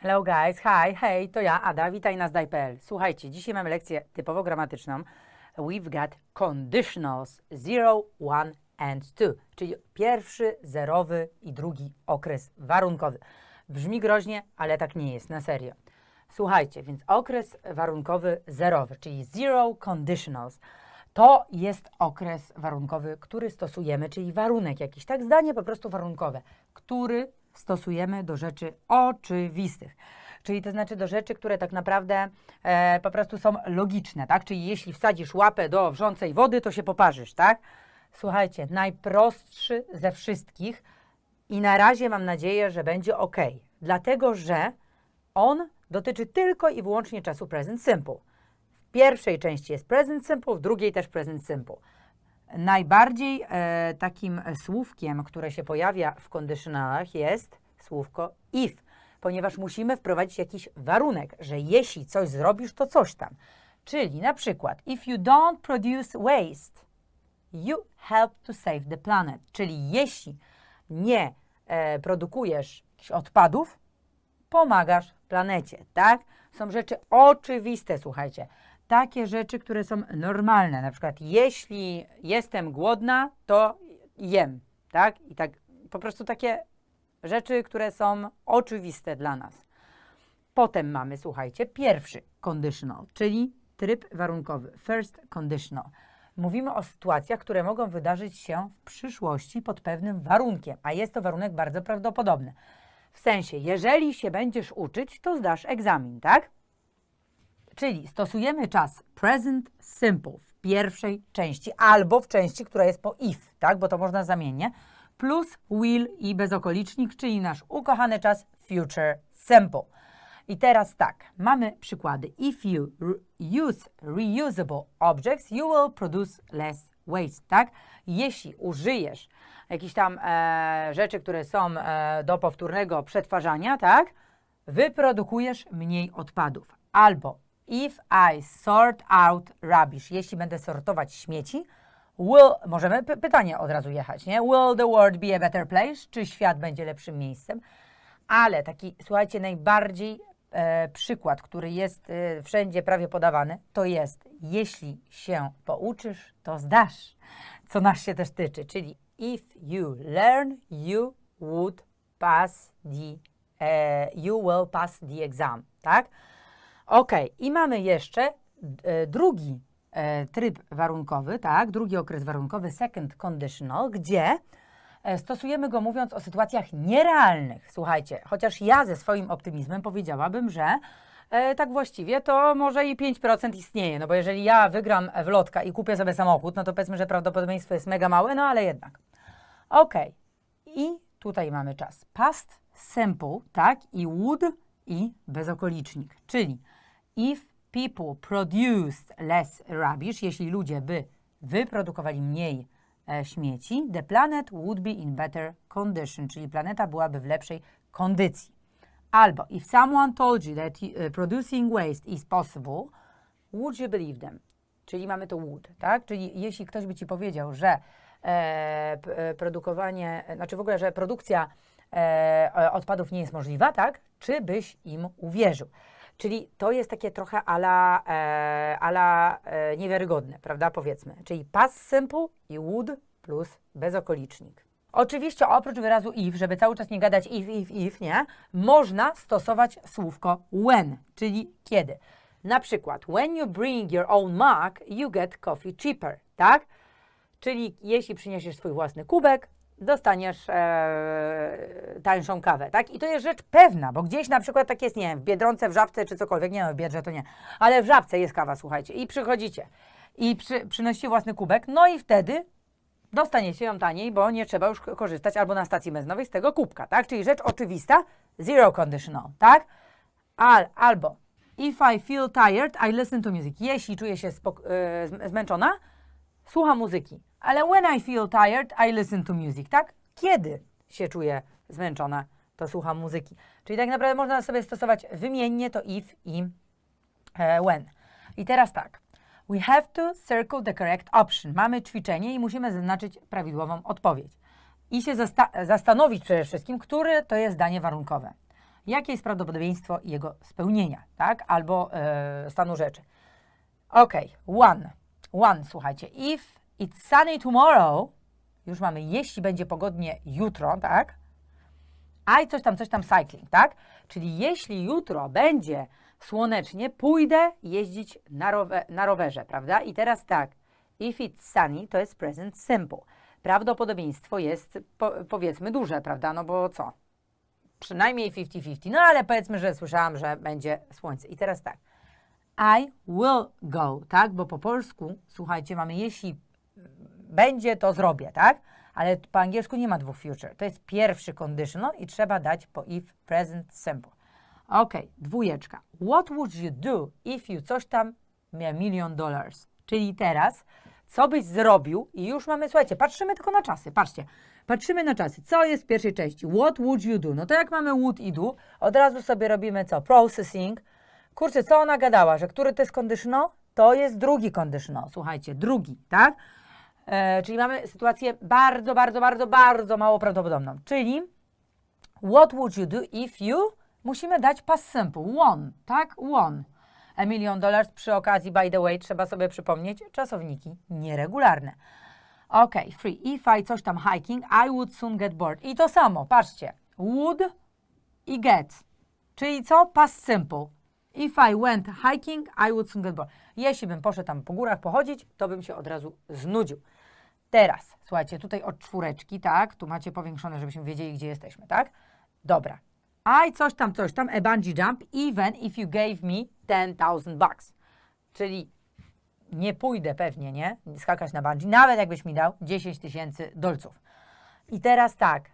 Hello guys, hi, hej, to ja, Ada, witaj na zdaj.pl. Słuchajcie, dzisiaj mamy lekcję typowo gramatyczną. We've got conditionals 0, 1 and 2, czyli pierwszy, zerowy i drugi okres warunkowy. Brzmi groźnie, ale tak nie jest, na serio. Słuchajcie, więc okres warunkowy zerowy, czyli zero conditionals, to jest okres warunkowy, który stosujemy, czyli warunek jakiś, tak zdanie po prostu warunkowe, który stosujemy do rzeczy oczywistych. Czyli to znaczy do rzeczy, które tak naprawdę e, po prostu są logiczne, tak? Czyli jeśli wsadzisz łapę do wrzącej wody, to się poparzysz, tak? Słuchajcie, najprostszy ze wszystkich i na razie mam nadzieję, że będzie ok, dlatego że on dotyczy tylko i wyłącznie czasu present simple. W pierwszej części jest present simple, w drugiej też present simple. Najbardziej e, takim słówkiem, które się pojawia w conditionalach jest słówko if, ponieważ musimy wprowadzić jakiś warunek, że jeśli coś zrobisz, to coś tam. Czyli na przykład, if you don't produce waste, you help to save the planet. Czyli jeśli nie e, produkujesz odpadów, pomagasz planecie, tak? Są rzeczy oczywiste, słuchajcie. Takie rzeczy, które są normalne. Na przykład, jeśli jestem głodna, to jem, tak? I tak po prostu takie rzeczy, które są oczywiste dla nas. Potem mamy, słuchajcie, pierwszy conditional, czyli tryb warunkowy, first conditional. Mówimy o sytuacjach, które mogą wydarzyć się w przyszłości pod pewnym warunkiem, a jest to warunek bardzo prawdopodobny. W sensie, jeżeli się będziesz uczyć, to zdasz egzamin, tak? Czyli stosujemy czas present simple w pierwszej części albo w części, która jest po if, tak? Bo to można zamiennie. Plus will i bezokolicznik, czyli nasz ukochany czas future simple. I teraz tak, mamy przykłady. If you use reusable objects, you will produce less waste, tak? Jeśli użyjesz jakichś tam e, rzeczy, które są e, do powtórnego przetwarzania, tak? Wyprodukujesz mniej odpadów. Albo if I sort out rubbish, jeśli będę sortować śmieci, will, możemy py- pytanie od razu jechać, nie? Will the world be a better place? Czy świat będzie lepszym miejscem? Ale taki, słuchajcie, najbardziej e, przykład, który jest e, wszędzie prawie podawany, to jest, jeśli się pouczysz, to zdasz, co nas się też tyczy, czyli if you learn, you would pass the, e, you will pass the exam, tak? Ok, i mamy jeszcze e, drugi e, tryb warunkowy, tak? Drugi okres warunkowy, second conditional, gdzie e, stosujemy go mówiąc o sytuacjach nierealnych. Słuchajcie, chociaż ja ze swoim optymizmem powiedziałabym, że e, tak właściwie to może i 5% istnieje, no bo jeżeli ja wygram w lotka i kupię sobie samochód, no to powiedzmy, że prawdopodobieństwo jest mega małe, no ale jednak. Ok, i tutaj mamy czas past simple, tak? I would i bezokolicznik, czyli if people produced less rubbish, jeśli ludzie by wyprodukowali mniej e, śmieci, the planet would be in better condition, czyli planeta byłaby w lepszej kondycji. Albo if someone told you that uh, producing waste is possible, would you believe them? Czyli mamy to would, tak? Czyli jeśli ktoś by ci powiedział, że e, e, produkowanie, e, znaczy w ogóle, że produkcja e, e, odpadów nie jest możliwa, tak? Czy byś im uwierzył? Czyli to jest takie trochę ala, e, ala e, niewiarygodne, prawda? Powiedzmy. Czyli past simple i would plus bezokolicznik. Oczywiście oprócz wyrazu if, żeby cały czas nie gadać if, if, if, nie? Można stosować słówko when, czyli kiedy. Na przykład, when you bring your own mug, you get coffee cheaper, tak? Czyli jeśli przyniesiesz swój własny kubek, dostaniesz e, tańszą kawę, tak? I to jest rzecz pewna, bo gdzieś na przykład tak jest, nie wiem, w Biedronce, w Żabce czy cokolwiek, nie no, w Biedrze to nie, ale w Żabce jest kawa, słuchajcie, i przychodzicie i przy, przynosicie własny kubek, no i wtedy dostaniecie ją taniej, bo nie trzeba już korzystać albo na stacji benzynowej z tego kubka, tak? Czyli rzecz oczywista, zero conditional, tak? Al, albo if I feel tired, I listen to music. Jeśli czuję się spok- zm- zmęczona, słucham muzyki. Ale when I feel tired, I listen to music, tak? Kiedy się czuję zmęczona, to słucham muzyki. Czyli tak naprawdę można sobie stosować wymiennie to if i e, when. I teraz tak. We have to circle the correct option. Mamy ćwiczenie i musimy zaznaczyć prawidłową odpowiedź. I się zasta- zastanowić przede wszystkim, które to jest zdanie warunkowe. jakie jest prawdopodobieństwo jego spełnienia, tak? Albo e, stanu rzeczy. Ok, one. One, słuchajcie. If it's sunny tomorrow, już mamy, jeśli będzie pogodnie jutro, tak? I coś tam, coś tam cycling, tak? Czyli jeśli jutro będzie słonecznie, pójdę jeździć na, na rowerze, prawda? I teraz tak, if it's sunny, to jest present simple. Prawdopodobieństwo jest, po, powiedzmy, duże, prawda? No bo co? Przynajmniej 50-50. No ale powiedzmy, że słyszałam, że będzie słońce. I teraz tak. I will go, tak? Bo po polsku, słuchajcie, mamy jeśli będzie, to zrobię, tak? Ale po angielsku nie ma dwóch future. To jest pierwszy conditional i trzeba dać po if present simple. Ok, dwójeczka. What would you do if you coś tam miał milion dollars? Czyli teraz, co byś zrobił i już mamy, słuchajcie, patrzymy tylko na czasy, patrzcie. Patrzymy na czasy. Co jest w pierwszej części? What would you do? No to jak mamy would i do, od razu sobie robimy co? Processing. Kurczę, co ona gadała, że który to jest conditional? To jest drugi conditional, słuchajcie, drugi, tak? E, czyli mamy sytuację bardzo, bardzo, bardzo, bardzo mało prawdopodobną. Czyli what would you do if you? Musimy dać past simple, won, tak? Won. A million dollars przy okazji, by the way, trzeba sobie przypomnieć, czasowniki nieregularne. Ok, free. If I coś tam hiking, I would soon get bored. I to samo, patrzcie. Would i get. Czyli co? Past simple. If I went hiking, I would soon get bored. Jeśli bym poszedł tam po górach pochodzić, to bym się od razu znudził. Teraz, słuchajcie, tutaj od czwóreczki, tak? Tu macie powiększone, żebyśmy wiedzieli, gdzie jesteśmy, tak? Dobra. I coś tam, coś tam, a bungee jump, even if you gave me 10,000 bucks. Czyli nie pójdę pewnie, nie? Skakać na bungee, nawet jakbyś mi dał 10 tysięcy dolców. I teraz tak,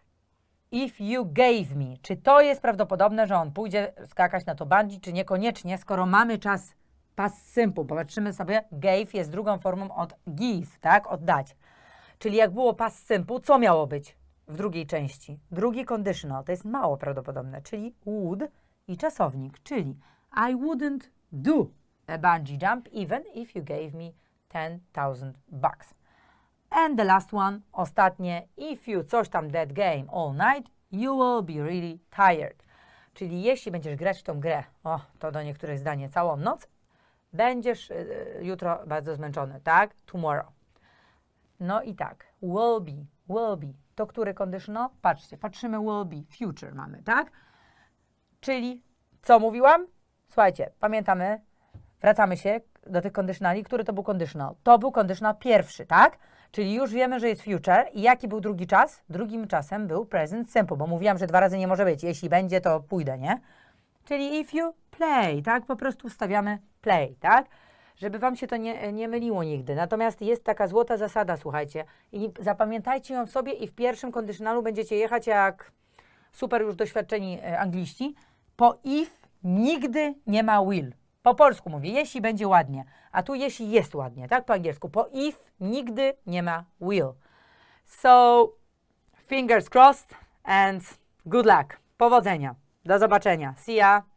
if you gave me, czy to jest prawdopodobne, że on pójdzie skakać na to bungee, czy niekoniecznie, skoro mamy czas past simple, popatrzymy sobie, gave jest drugą formą od give, tak? Oddać. Czyli jak było past simple, co miało być w drugiej części? Drugi conditional, to jest mało prawdopodobne, czyli would i czasownik, czyli I wouldn't do a bungee jump even if you gave me 10,000 bucks. And the last one, ostatnie, if you coś tam that game all night, you will be really tired. Czyli jeśli będziesz grać w tą grę, o, to do niektórych zdanie, całą noc, będziesz y, jutro bardzo zmęczony, tak? Tomorrow. No i tak, will be, will be. To który conditional? Patrzcie, patrzymy will be, future mamy, tak? Czyli, co mówiłam? Słuchajcie, pamiętamy, wracamy się do tych conditionali. Który to był conditional? To był conditional pierwszy, tak? Czyli już wiemy, że jest future. I jaki był drugi czas? Drugim czasem był present simple, bo mówiłam, że dwa razy nie może być. Jeśli będzie, to pójdę, nie? Czyli if you play, tak? Po prostu stawiamy play, tak? Żeby Wam się to nie, nie myliło nigdy. Natomiast jest taka złota zasada, słuchajcie. I zapamiętajcie ją sobie i w pierwszym conditionalu będziecie jechać jak super już doświadczeni e, angliści. Po if nigdy nie ma will. Po polsku mówię, jeśli będzie ładnie, a tu jeśli jest ładnie, tak po angielsku. Po if nigdy nie ma will. So, fingers crossed and good luck. Powodzenia. Do zobaczenia. See ya.